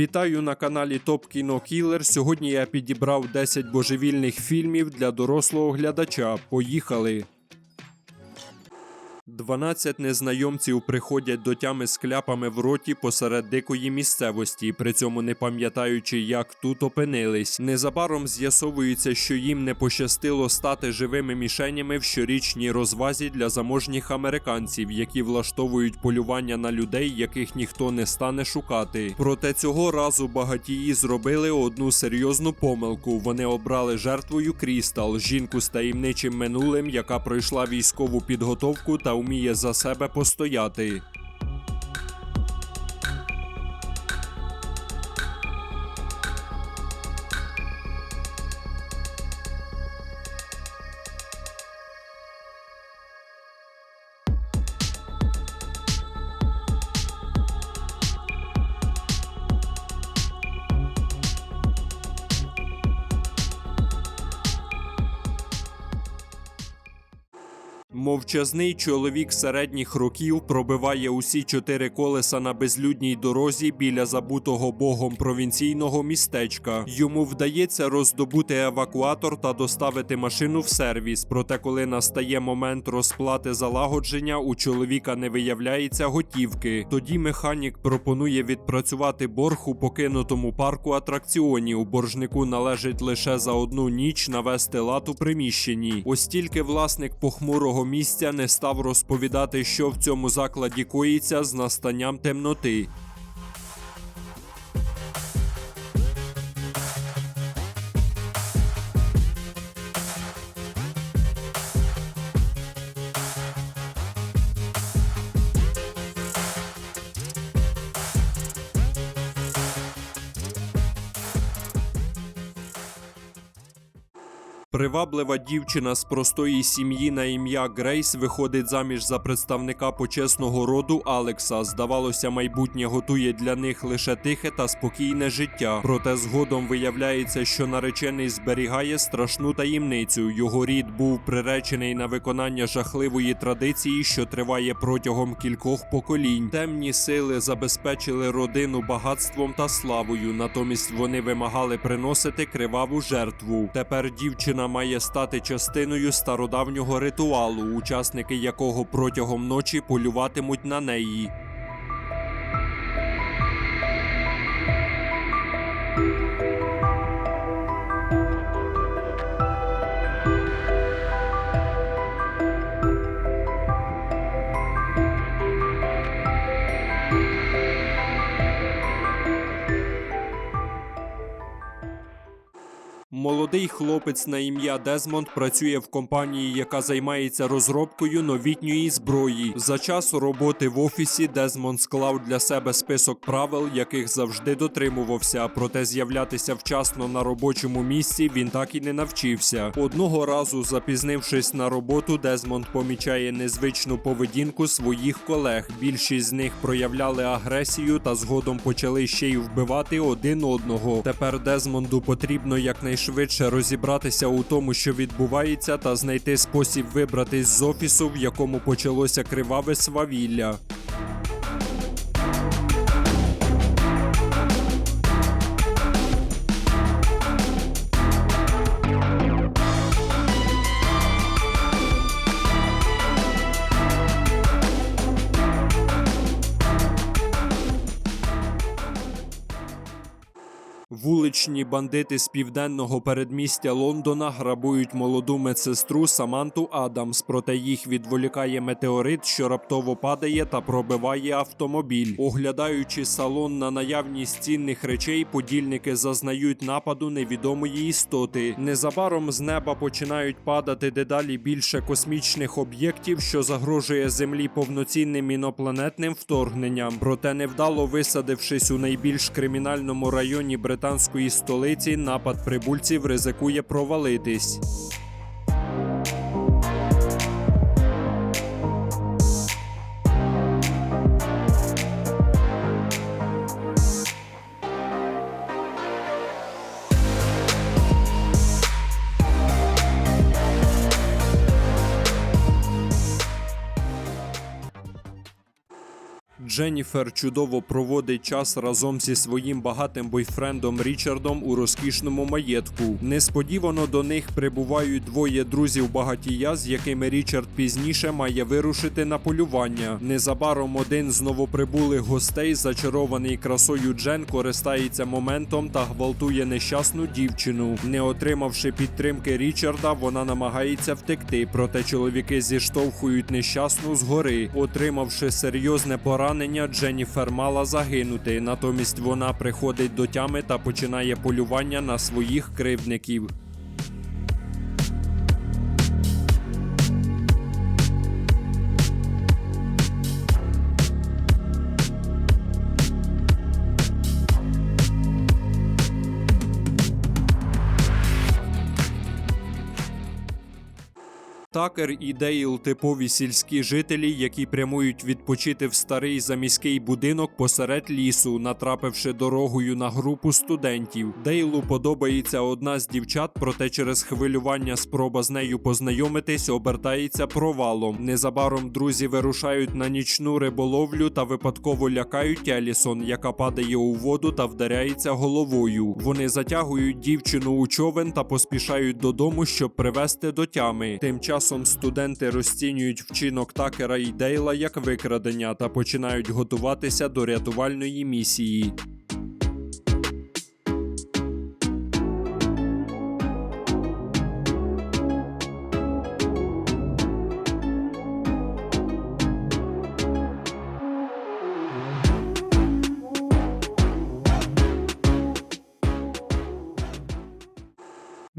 Вітаю на каналі Топ Кіно Кілер. Сьогодні я підібрав 10 божевільних фільмів для дорослого глядача. Поїхали! 12 незнайомців приходять до тями з кляпами в роті посеред дикої місцевості, при цьому не пам'ятаючи, як тут опинились. Незабаром з'ясовується, що їм не пощастило стати живими мішенями в щорічній розвазі для заможніх американців, які влаштовують полювання на людей, яких ніхто не стане шукати. Проте цього разу багатії зробили одну серйозну помилку. Вони обрали жертвою Крістал, жінку з таємничим минулим, яка пройшла військову підготовку та вміє за себе постояти. Мовчазний чоловік середніх років пробиває усі чотири колеса на безлюдній дорозі біля забутого богом провінційного містечка. Йому вдається роздобути евакуатор та доставити машину в сервіс. Проте, коли настає момент розплати залагодження, у чоловіка не виявляється готівки. Тоді механік пропонує відпрацювати борг у покинутому парку атракціонів. Боржнику належить лише за одну ніч навести лад у приміщенні. Ось тільки власник похмурого місця не став розповідати, що в цьому закладі коїться з настанням темноти. Приваблива дівчина з простої сім'ї на ім'я Грейс виходить заміж за представника почесного роду Алекса. Здавалося, майбутнє готує для них лише тихе та спокійне життя. Проте згодом виявляється, що наречений зберігає страшну таємницю. Його рід був приречений на виконання жахливої традиції, що триває протягом кількох поколінь. Темні сили забезпечили родину багатством та славою. Натомість вони вимагали приносити криваву жертву. Тепер дівчина має стати частиною стародавнього ритуалу, учасники якого протягом ночі полюватимуть на неї. Молодий хлопець на ім'я Дезмонд працює в компанії, яка займається розробкою новітньої зброї. За час роботи в офісі Дезмонд склав для себе список правил, яких завжди дотримувався. Проте з'являтися вчасно на робочому місці він так і не навчився. Одного разу, запізнившись на роботу, Дезмонд помічає незвичну поведінку своїх колег. Більшість з них проявляли агресію та згодом почали ще й вбивати один одного. Тепер Дезмонду потрібно якнайшвидше розібратися у тому, що відбувається, та знайти спосіб вибратись з офісу, в якому почалося криваве свавілля. Вуличні бандити з південного передмістя Лондона грабують молоду медсестру Саманту Адамс, проте їх відволікає метеорит, що раптово падає та пробиває автомобіль. Оглядаючи салон на наявність цінних речей, подільники зазнають нападу невідомої істоти. Незабаром з неба починають падати дедалі більше космічних об'єктів, що загрожує землі повноцінним інопланетним вторгненням. Проте невдало висадившись у найбільш кримінальному районі британської столиці, напад прибульців ризикує провалитись. Дженніфер чудово проводить час разом зі своїм багатим бойфрендом Річардом у розкішному маєтку. Несподівано до них прибувають двоє друзів багатія, з якими Річард пізніше має вирушити на полювання. Незабаром один з новоприбулих гостей, зачарований красою Джен, користається моментом та гвалтує нещасну дівчину. Не отримавши підтримки Річарда, вона намагається втекти, проте чоловіки зіштовхують нещасну згори. Отримавши серйозне поранення, Дженніфер мала загинути. Натомість вона приходить до тями та починає полювання на своїх кривдників. Такер і Дейл типові сільські жителі, які прямують відпочити в старий заміський будинок посеред лісу, натрапивши дорогою на групу студентів. Дейлу подобається одна з дівчат, проте через хвилювання спроба з нею познайомитись обертається провалом. Незабаром друзі вирушають на нічну риболовлю та випадково лякають Елісон, яка падає у воду та вдаряється головою. Вони затягують дівчину у човен та поспішають додому, щоб привести до тями. Тим часом студенти розцінюють вчинок Такера і Дейла як викрадення та починають готуватися до рятувальної місії.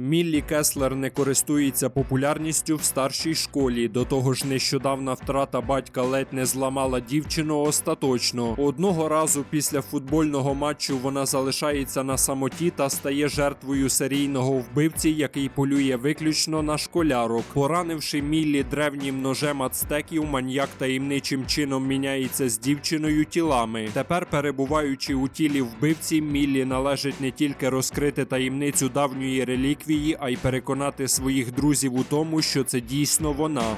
Міллі Кеслер не користується популярністю в старшій школі. До того ж, нещодавна втрата батька ледь не зламала дівчину остаточно. Одного разу після футбольного матчу вона залишається на самоті та стає жертвою серійного вбивці, який полює виключно на школярок. Поранивши Міллі древнім ножем ацтеків, маньяк таємничим чином міняється з дівчиною тілами. Тепер, перебуваючи у тілі вбивці, Міллі належить не тільки розкрити таємницю давньої реліквії, а й переконати своїх друзів у тому, що це дійсно вона.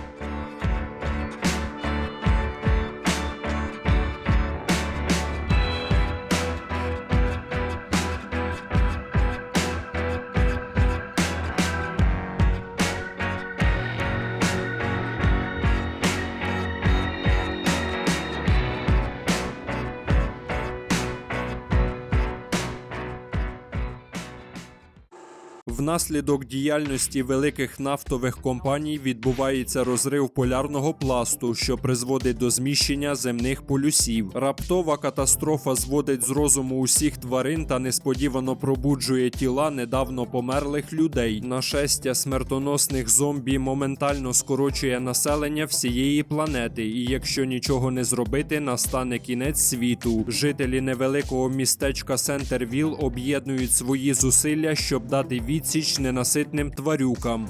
Внаслідок діяльності великих нафтових компаній відбувається розрив полярного пласту, що призводить до зміщення земних полюсів. Раптова катастрофа зводить з розуму усіх тварин та несподівано пробуджує тіла недавно померлих людей. Нашестя смертоносних зомбі моментально скорочує населення всієї планети, і якщо нічого не зробити, настане кінець світу. Жителі невеликого містечка Сентервіл об'єднують свої зусилля, щоб дати відсіч ненаситним тварюкам.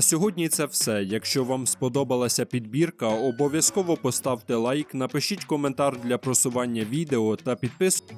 На сьогодні це все. Якщо вам сподобалася підбірка, обов'язково поставте лайк, напишіть коментар для просування відео та підписуйтесь.